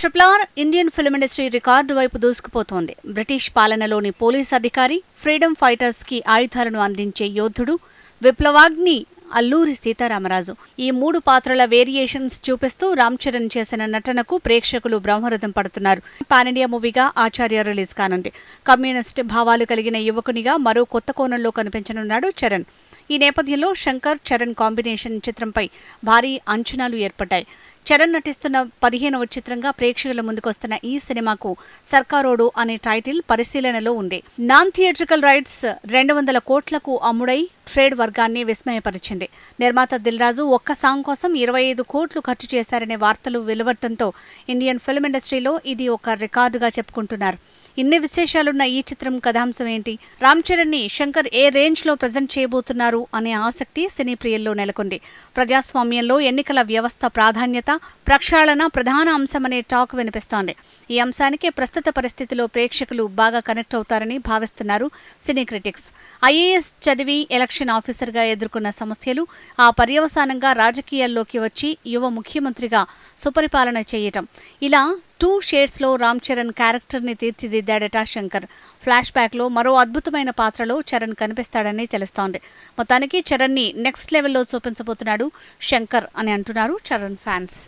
Triple R Indian film industry record వైపు దూసుకుపోతోంది. British పాలనలోని పోలీస్ అధికారి ఫ్రీడమ్ ఫైటర్స్కి ఆయుధాలను అందించే యోధుడు విప్లవాగ్ని అల్లూరి సీతారామరాజు. ఈ మూడు పాత్రల వేరియేషన్స్ చూపిస్తూ రామ్ చరణ్ చేసిన నటనకు ప్రేక్షకులు బ్రహ్మరథం పడుతున్నారు. పాన్ ఇండియా మూవీగా ఆచార్య రిలీజ్ కానుంది. కమ్యూనిస్ట్ భావాలు కలిగిన యువకునిగా మరో కొత్త కోణంలో కనిపించనున్నాడు చరణ్. ఈ నేపథ్యంలో శంకర్ చరణ్ కాంబినేషన్ చిత్రంపై భారీ అంచనాలు ఏర్పడ్డాయి. చరణ్ నటిస్తున్న పదిహేనవ చిత్రంగా ప్రేక్షకుల ముందుకొస్తున్న ఈ సినిమాకు సర్కారోడు అనే టైటిల్ పరిశీలనలో ఉంది. నాన్ థియేట్రికల్ రైట్స్ రెండు వందల కోట్లకు అమ్ముడై ట్రేడ్ వర్గాన్ని విస్మయపరిచింది. నిర్మాత దిల్రాజు ఒక్క సాంగ్ కోసం ఇరవై ఐదు కోట్లు ఖర్చు చేశారనే వార్తలు వెలువడటంతో ఇండియన్ ఫిల్మ్ ఇండస్ట్రీలో ఇది ఒక రికార్డుగా చెప్పుకుంటున్నారు. ఇన్ని విశేషాలున్న ఈ చిత్రం కథాంశం ఏంటి? రామ్ చరణ్ని శంకర్ ఏ రేంజ్లో ప్రజెంట్ చేయబోతున్నారు అనే ఆసక్తి సినీ ప్రియుల్లో నెలకొంది. ప్రజాస్వామ్యంలో ఎన్నికల వ్యవస్థ ప్రాధాన్యత ప్రక్షాళన ప్రధాన అంశమనే టాక్ వినిపిస్తోంది. ఈ అంశానికి ప్రస్తుత పరిస్థితిలో ప్రేక్షకులు బాగా కనెక్ట్ అవుతారని భావిస్తున్నారు సినీ క్రిటిక్స్. ఐఏఎస్ చదివి ఎలక్షన్ ఆఫీసర్గా ఎదుర్కొన్న సమస్యలు ఆ పర్యవసానంగా రాజకీయాల్లోకి వచ్చి యువ ముఖ్యమంత్రిగా సుపరిపాలన చేయటం. ఇలా టూ షేడ్స్లో రామ్ చరణ్ క్యారెక్టర్ని తీర్చిదిద్దాడట శంకర్. ఫ్లాష్ బ్యాక్లో మరో అద్భుతమైన పాత్రలో చరణ్ కనిపిస్తాడని తెలుస్తోంది. మొత్తానికి చరణ్ని నెక్స్ట్ లెవెల్లో చూపించబోతున్నాడు శంకర్ అని అంటున్నారు చరణ్ ఫ్యాన్స్.